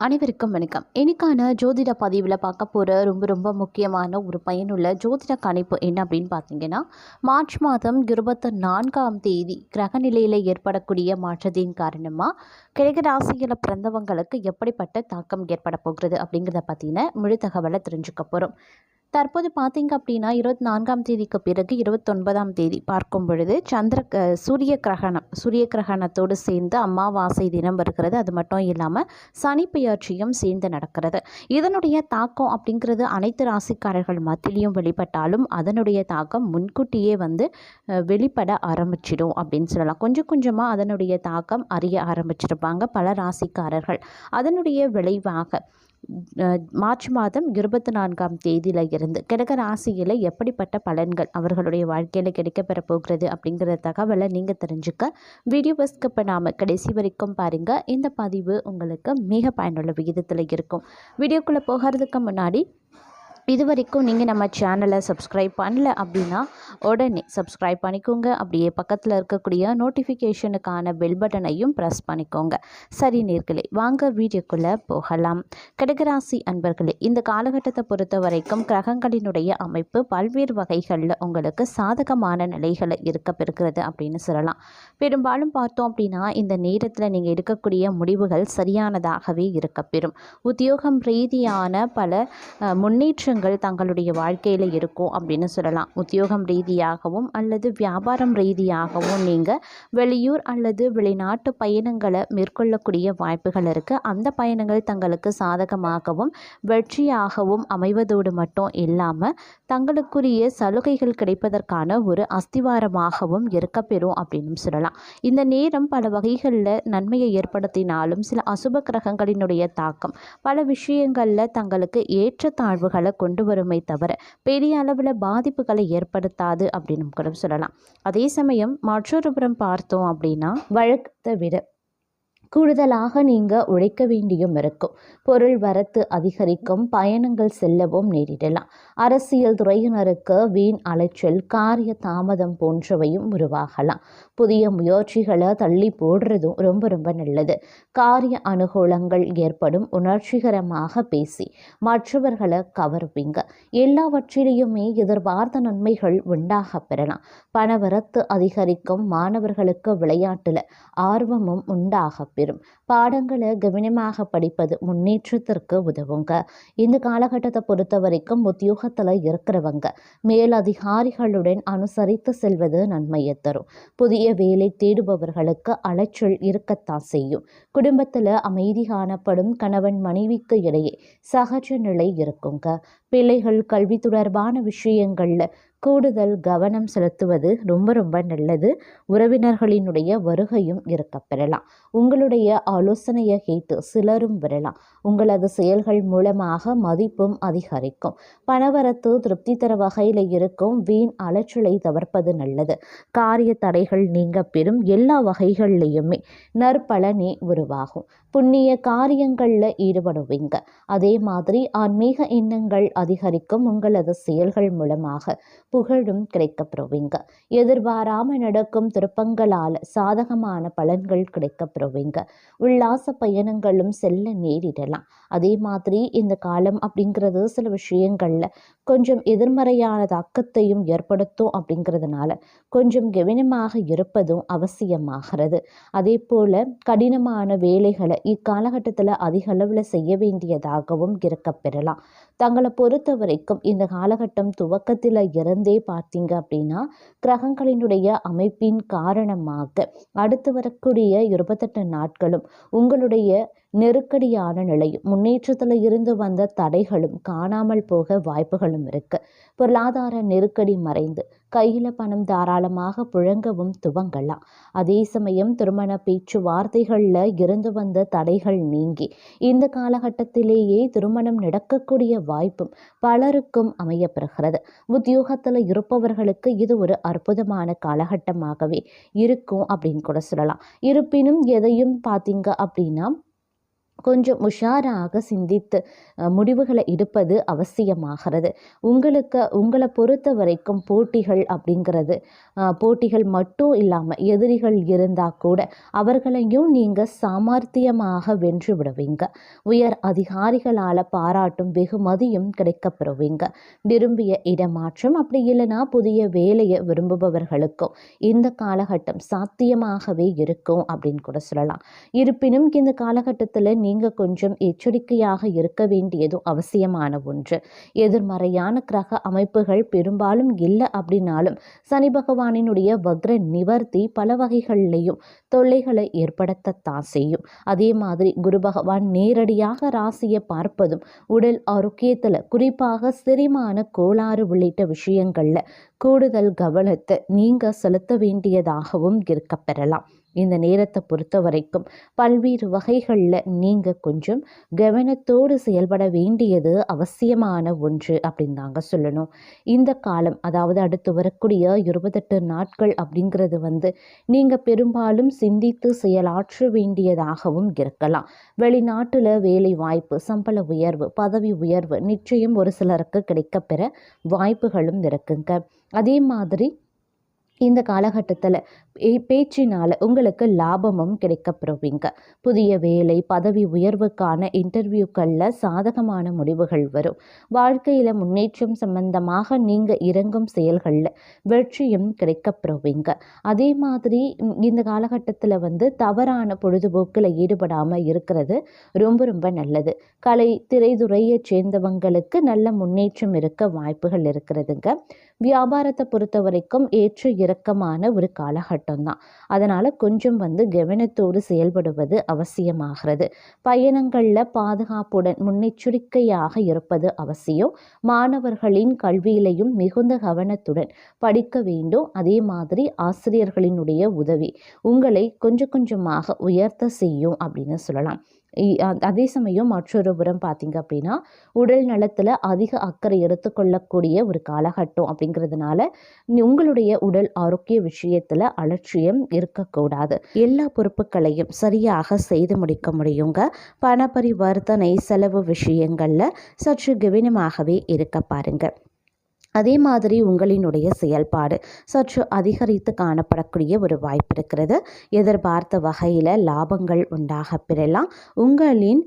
அனைவருக்கும் வணக்கம். இன்னைக்கான ஜோதிட பதிவில் பார்க்க போகிற ரொம்ப ரொம்ப முக்கியமான ஒரு பயனுள்ள ஜோதிட கணிப்பு என்ன அப்படின்னு பார்த்தீங்கன்னா மார்ச் மாதம் இருபத்தி நான்காம் தேதி கிரகநிலையில் ஏற்படக்கூடிய மாற்றத்தின் காரணமாக கிழக்கு ராசியில் பிறந்தவங்களுக்கு எப்படிப்பட்ட தாக்கம் ஏற்பட போகிறது அப்படிங்கிறத பற்றின முழு தகவலை தெரிஞ்சுக்க போகிறோம் தற்போது பார்த்தீங்க அப்படின்னா இருபத்தி நான்காம் தேதிக்கு பிறகு இருபத்தொன்பதாம் தேதி பார்க்கும் பொழுது சந்திர சூரிய கிரகணம் சூரிய கிரகணத்தோடு சேர்ந்து அமாவாசை தினம் வருகிறது. அது மட்டும் இல்லாமல் சனி பெயர்ச்சியும் சேர்ந்து நடக்கிறது. இதனுடைய தாக்கம் அப்படிங்கிறது அனைத்து ராசிக்காரர்கள் மத்தியிலையும் வெளிப்பட்டாலும் அதனுடைய தாக்கம் முன்கூட்டியே வந்து வெளிப்பட ஆரம்பிச்சிடும் அப்படின்னு சொல்லலாம். கொஞ்சம் கொஞ்சமாக அதனுடைய தாக்கம் அறிய ஆரம்பிச்சிருப்பாங்க பல ராசிக்காரர்கள். அதனுடைய விளைவாக மார்ச் மாதம் இருபத்தி நான்காம் தேதியில் இருந்து கிழக்கு ராசியில் எப்படிப்பட்ட பலன்கள் அவர்களுடைய வாழ்க்கையில் கிடைக்கப்பெற போகிறது அப்படிங்கிற தகவலை நீங்கள் தெரிஞ்சுக்க வீடியோவை ஸ்கிப் நாம் கடைசி வரைக்கும் பாருங்கள் இந்த பதிவு உங்களுக்கு மிக பயனுள்ள விகிதத்தில் இருக்கும். வீடியோக்குள்ளே போகிறதுக்கு முன்னாடி இது வரைக்கும் நீங்கள் நம்ம சேனலை சப்ஸ்கிரைப் பண்ணல அப்படின்னா உடனே சப்ஸ்கிரைப் பண்ணிக்கோங்க. அப்படியே பக்கத்தில் இருக்கக்கூடிய நோட்டிஃபிகேஷனுக்கான பெல் பட்டனையும் ப்ரெஸ் பண்ணிக்கோங்க. சரி நேர்களே வாங்க வீடியோக்குள்ளே போகலாம். கடகராசி அன்பர்களே இந்த காலகட்டத்தை பொறுத்த வரைக்கும் கிரகங்களினுடைய அமைப்பு பல்வேறு வகைகளில் உங்களுக்கு சாதகமான நிலைகளை இருக்க பெறுகிறது அப்படின்னு சொல்லலாம். பெரும்பாலும் பார்த்தோம் அப்படின்னா இந்த நேரத்தில் நீங்கள் எடுக்கக்கூடிய முடிவுகள் சரியானதாகவே இருக்கப்பெறும் உத்தியோகம் ரீதியான பல முன்னேற்றங்கள் மாற்றங்கள் தங்களுடைய வாழ்க்கையில் இருக்கும் அப்படின்னு சொல்லலாம். உத்தியோகம் ரீதியாகவும் அல்லது வியாபாரம் ரீதியாகவும் நீங்கள் வெளியூர் அல்லது வெளிநாட்டு பயணங்களை மேற்கொள்ளக்கூடிய வாய்ப்புகள் இருக்குது அந்த பயணங்கள் தங்களுக்கு சாதகமாகவும் வெற்றியாகவும் அமைவதோடு மட்டும் இல்லாமல் தங்களுக்குரிய சலுகைகள் கிடைப்பதற்கான ஒரு அஸ்திவாரமாகவும் இருக்கப்பெறும் அப்படின்னு சொல்லலாம். இந்த நேரம் பல வகைகளில் நன்மையை ஏற்படுத்தினாலும் சில அசுப கிரகங்களினுடைய தாக்கம் பல விஷயங்களில் தங்களுக்கு ஏற்றத்தாழ்வுகளை கொண்டு வருமே தவிர பெரிய அளவில் பாதிப்புகளை ஏற்படுத்தாது அப்படின்னு கூட சொல்லலாம். அதே சமயம் மற்றொரு புறம் பார்த்தோம் அப்படின்னா வழக்கத்தை விட கூடுதலாக நீங்கள் உழைக்க வேண்டியும் இருக்கும். பொருள் வரத்து அதிகரிக்கும் பயணங்கள் செல்லவும் நேரிடலாம். அரசியல் துறையினருக்கு வீண் அலைச்சல் காரிய தாமதம் போன்றவையும் உருவாகலாம். புதிய முயற்சிகளை தள்ளி போடுறதும் ரொம்ப ரொம்ப நல்லது. காரிய அனுகூலங்கள் ஏற்படும் உணர்ச்சிகரமாக பேசி மற்றவர்களை கவருவீங்க. எல்லாவற்றிலையுமே எதிர்பார்த்த நன்மைகள் உண்டாக பெறலாம். பணவரத்து அதிகரிக்கும் மாணவர்களுக்கு விளையாட்டில் ஆர்வமும் உண்டாக பெறும். பாடங்களை கவனமாக படிப்பது முன்னேற்றத்திற்கு உதவுங்க. இந்த காலகட்டத்தை பொறுத்த வரைக்கும் உத்தியோகத்தில் இருக்கிறவங்க மேலதிகாரிகளுடன் அனுசரித்து செல்வது நன்மையை தரும். புதிய வேலை தேடுபவர்களுக்கு அலைச்சல் இருக்கத்தான் செய்யும். குடும்பத்தில் அமைதி காணப்படும் கணவன் மனைவிக்கு இடையே சகஜ நிலை இருக்குங்க. பிள்ளைகள் கல்வி தொடர்பான விஷயங்களில் கூடுதல் கவனம் செலுத்துவது ரொம்ப ரொம்ப நல்லது. உறவினர்களினுடைய வருகையும் இருக்க பெறலாம். உங்களுடைய ஆலோசனையை கேட்டு சிலரும் வரலாம் உங்களது செயல்கள் மூலமாக மதிப்பும் அதிகரிக்கும். பணவரத்து திருப்தி தர வகையில் இருக்கும் வீண் அலைச்சலை தவிர்ப்பது நல்லது. காரிய தடைகள் நீங்க பெறும் எல்லா வகைகள்லையுமே நற்பலனே உருவாகும். புண்ணிய காரியங்களில் ஈடுபடுவீங்க. அதே மாதிரி ஆன்மீக எண்ணங்கள் அதிகரிக்கும் உங்களது செயல்கள் மூலமாக புகழும் கிடைக்கப்பெறுவீங்க. எதிர்பாராமல் நடக்கும் திருப்பங்களால் சாதகமான பலன்கள் கிடைக்கப்பெறுவீங்க. உல்லாச பயணங்களும் செல்ல நேரிடலாம். அதே மாதிரி இந்த காலம் அப்படிங்கிறது சில விஷயங்களில் கொஞ்சம் எதிர்மறையான தாக்கத்தையும் ஏற்படுத்தும் அப்படிங்கிறதுனால கொஞ்சம் கவனமாக இருப்பதும் அவசியமாகிறது. அதே போல் கடினமான வேலைகளை இக்காலகட்டத்தில் அதிக அளவில் செய்ய வேண்டியதாகவும் இருக்க பெறலாம். தங்களை பொறுத்த வரைக்கும் இந்த காலகட்டம் துவக்கத்தில் இருந்தே பார்த்தீங்க அப்படின்னா கிரகங்களினுடைய அமைப்பின் காரணமாக அடுத்து வரக்கூடிய இருபத்தெட்டு நாட்களும் உங்களுடைய நெருக்கடியான நிலையும் முன்னேற்றத்தில் இருந்து வந்த தடைகளும் காணாமல் போக வாய்ப்புகளும் இருக்கு. பொருளாதார நெருக்கடி மறைந்து கையில் பணம் தாராளமாக புழங்கவும் துவங்கலாம். அதே சமயம் திருமண பேச்சுவார்த்தைகளில் இருந்து வந்த தடைகள் நீங்கி இந்த காலகட்டத்திலேயே திருமணம் நடக்கக்கூடிய வாய்ப்பும் பலருக்கும் அமையப்பெறுகிறது. உத்தியோகத்தில் இருப்பவர்களுக்கு இது ஒரு அற்புதமான காலகட்டமாகவே இருக்கும் அப்படின்னு கூட சொல்லலாம். இருப்பினும் எதையும் பார்த்தீங்க அப்படின்னா கொஞ்சம் உஷாராக சிந்தித்து முடிவுகளை எடுப்பது அவசியமாகிறது. உங்களுக்கு உங்களை பொறுத்த வரைக்கும் போட்டிகள் அப்படிங்கிறது போட்டிகள் மட்டும் இல்லாமல் எதிரிகள் இருந்தால் கூட அவர்களையும் நீங்கள் சாமர்த்தியமாக வென்று விடுவீங்க. உயர் அதிகாரிகளால் பாராட்டும் வெகுமதியும் கிடைக்கப்பெறுவீங்க. விரும்பிய இடமாற்றம் அப்படி இல்லைன்னா புதிய வேலையை விரும்புபவர்களுக்கும் இந்த காலகட்டம் சாத்தியமாகவே இருக்கும் அப்படின்னு கூட சொல்லலாம். இருப்பினும் இந்த காலகட்டத்தில் நீங்கள் கொஞ்சம் எச்சரிக்கையாக இருக்க வேண்டியதும் அவசியமான ஒன்று. எதிர்மறையான கிரக அமைப்புகள் பெரும்பாலும் இல்லை அப்படின்னாலும் சனி பகவானினுடைய வக்ர நிவர்த்தி பல வகைகள்லையும் தொல்லைகளை ஏற்படுத்தத்தான் செய்யும். அதே மாதிரி குரு பகவான் நேரடியாக ராசியை பார்ப்பதும் உடல் ஆரோக்கியத்தில் குறிப்பாக செரிமான கோளாறு உள்ளிட்ட விஷயங்களில் கூடுதல் கவனத்தை நீங்கள் செலுத்த வேண்டியதாகவும் இருக்கப்பெறலாம். இந்த நேரத்தை பொறுத்த வரைக்கும் பல்வேறு வகைகளில் நீங்கள் கொஞ்சம் கவனத்தோடு செயல்பட வேண்டியது அவசியமான ஒன்று அப்படின்னு தாங்க சொல்லணும். இந்த காலம் அதாவது அடுத்து வரக்கூடிய இருபத்தெட்டு நாட்கள் அப்படிங்கிறது வந்து நீங்கள் பெரும்பாலும் சிந்தித்து செயலாற்ற வேண்டியதாகவும் இருக்கலாம். வெளிநாட்டில் வேலை வாய்ப்பு சம்பள உயர்வு பதவி உயர்வு நிச்சயம் ஒரு சிலருக்கு கிடைக்கப்பெற வாய்ப்புகளும் இருக்குங்க. அதே மாதிரி இந்த காலகட்டத்தில் பேச்சினால் உங்களுக்கு லாபமும் கிடைக்கப்பெறுவீங்க. புதிய வேலை பதவி உயர்வுக்கான இன்டர்வியூக்களில் சாதகமான முடிவுகள் வரும். வாழ்க்கையில் முன்னேற்றம் சம்பந்தமாக நீங்கள் இறங்கும் செயல்களில் வெற்றியும் கிடைக்கப்பெறுவீங்க. அதே மாதிரி இந்த காலகட்டத்தில் வந்து தவறான பொழுதுபோக்கில் ஈடுபடாமல் இருக்கிறது ரொம்ப ரொம்ப நல்லது. கலை திரைத்துறையை சேர்ந்தவங்களுக்கு நல்ல முன்னேற்றம் இருக்க வாய்ப்புகள் இருக்கிறதுங்க. வியாபாரத்தை பொறுத்த வரைக்கும் ஏற்ற இறக்கமான ஒரு காலகட்டம் தான் அதனால் கொஞ்சம் வந்து கவனத்தோடு செயல்படுவது அவசியமாகிறது. பயணங்களில் பாதுகாப்புடன் முன்னெச்சரிக்கையாக இருப்பது அவசியம். மாணவர்களின் கல்வியிலையும் மிகுந்த கவனத்துடன் படிக்க வேண்டும். அதே மாதிரி ஆசிரியர்களினுடைய உதவி. உங்களை கொஞ்சம் கொஞ்சமாக உயர்த்த செய்யும் அப்படின்னு சொல்லலாம். அதே சமயம் மற்றொரு புறம் பார்த்தீங்க அப்படின்னா உடல் நலத்தில் அதிக அக்கறை எடுத்துக்கொள்ளக்கூடிய ஒரு காலகட்டம் அப்படிங்கிறதுனால உங்களுடைய உடல் ஆரோக்கிய விஷயத்தில் அலட்சியம் இருக்கக்கூடாது. எல்லா பொறுப்புகளையும் சரியாக செய்து முடிக்க முடியுங்க. பண பரிவர்த்தனை செலவு விஷயங்களில் சற்று கவனமாகவே இருக்க பாருங்கள் அதே மாதிரி உங்களினுடைய செயல்பாடு சற்று அதிகரித்து காணப்படக்கூடிய ஒரு வாய்ப்பு இருக்கிறது. எதிர்பார்த்த வகையில் லாபங்கள் உண்டாக பெறலாம். உங்களின்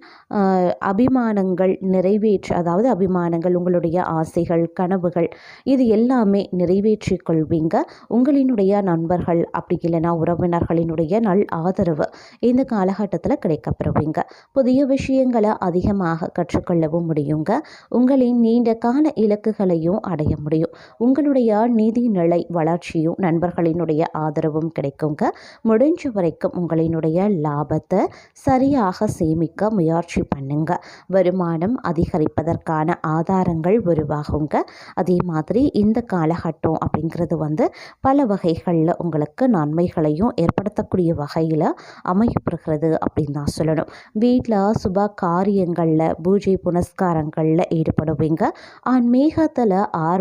அபிமானங்கள் நிறைவேற்ற அதாவது அபிமானங்கள் உங்களுடைய ஆசைகள் கனவுகள் இது எல்லாமே நிறைவேற்றி கொள்வீங்க. உங்களினுடைய நண்பர்கள் அப்படி இல்லைனா உறவினர்களினுடைய நல் ஆதரவு இந்த காலகட்டத்தில் கிடைக்கப்பெறுவீங்க. புதிய விஷயங்களை அதிகமாக கற்றுக்கொள்ளவும் முடியுங்க. உங்களின் நீண்ட கால இலக்குகளையும் அடைய முடியும். உங்களுடைய நிதி நிலை வளர்ச்சியும் நண்பர்களினுடைய ஆதரவும் கிடைக்குங்க. முடிஞ்ச வரைக்கும் உங்களினுடைய லாபத்தை சரியாக சேமிக்க முயற்சி பண்ணுங்க. வருமானம் அதிகரிப்பதற்கான ஆதாரங்கள் உருவாகுங்க. அதே மாதிரி இந்த காலகட்டம் அப்படிங்கிறது வந்து பல வகைகளில் உங்களுக்கு நன்மைகளையும் ஏற்படுத்தக்கூடிய வகையில் அமையப்படுகிறது அப்படின்னு தான் சொல்லணும். வீட்டில் சுப காரியங்களில் பூஜை புனஸ்காரங்களில் ஈடுபடுவீங்க. ஆன்மீகத்தில் ஆர்வம்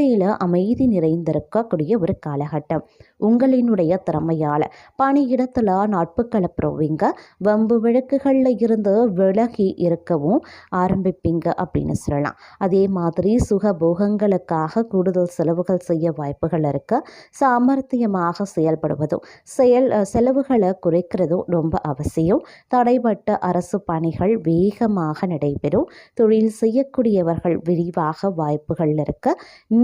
வாழ்க்கையில் அமைதி நிறைந்திருக்கக்கூடிய ஒரு காலகட்டம். உங்களினுடைய திறமையால் பணியிடத்தில் நாட்புக்களை பெறுவீங்க வம்பு விளக்குகளில் இருந்து விலகி இருக்கவும் ஆரம்பிப்பீங்க அப்படின்னு சொல்லலாம். அதே மாதிரி சுகபோகங்களுக்காக கூடுதல் செலவுகள் செய்ய வாய்ப்புகள் இருக்க. சாமர்த்தியமாக செயல்படுவதும் செயல் செலவுகளை குறைக்கிறதும் ரொம்ப அவசியம். தடைபட்ட அரசு பணிகள் வேகமாக நடைபெறும். தொழில் செய்யக்கூடியவர்கள் விரிவாக வாய்ப்புகள் இருக்க.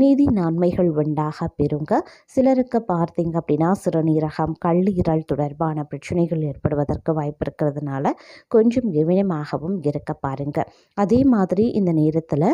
நீதி நன்மைகள் உண்டாக பெறுங்க. சிலருக்கு பார்த்தீங்க அப்படின்னா சிறுநீரகம் கல்லீரல் தொடர்பான பிரச்சனைகள் ஏற்படுவதற்கு வாய்ப்பு இருக்கிறதுனால கொஞ்சம் கவனமாகவும் இருக்க பாருங்க. அதே மாதிரி இந்த நேரத்தில்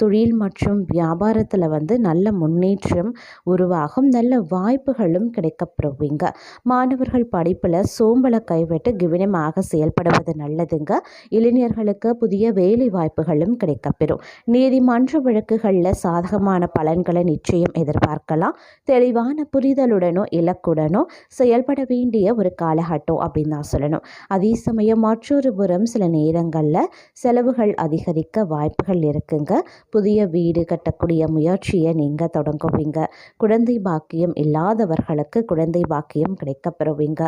தொழில் மற்றும் வியாபாரத்தில் வந்து நல்ல முன்னேற்றம் உருவாகும் நல்ல வாய்ப்புகளும் கிடைக்கப்பெறுவீங்க. மாணவர்கள் படிப்பில் சோம்பலை கைவிட்டு கவனமாக செயல்படுவது நல்லதுங்க. இளைஞர்களுக்கு புதிய வேலை வாய்ப்புகளும் கிடைக்கப்பெறும். நீதிமன்ற வழக்குகளில் சாதகமான பலன்களை நிச்சயம் எதிர்பார்க்கலாம். தெளிவான புரிதலுடனோ இலக்குடனோ செயல்பட வேண்டிய ஒரு காலகட்டம் அப்படின்னு தான் சொல்லணும். அதே சமயம் மற்றொரு புறம் சில நேரங்களில் செலவுகள் அதிகரிக்க வாய்ப்புகள் இருக்குங்க. புதிய வீடு கட்டக்கூடிய முயற்சியை நீங்கள் தொடங்குவீங்க. குழந்தை பாக்கியம் இல்லாதவர்களுக்கு குழந்தை பாக்கியம் கிடைக்கப்பெறுவீங்க.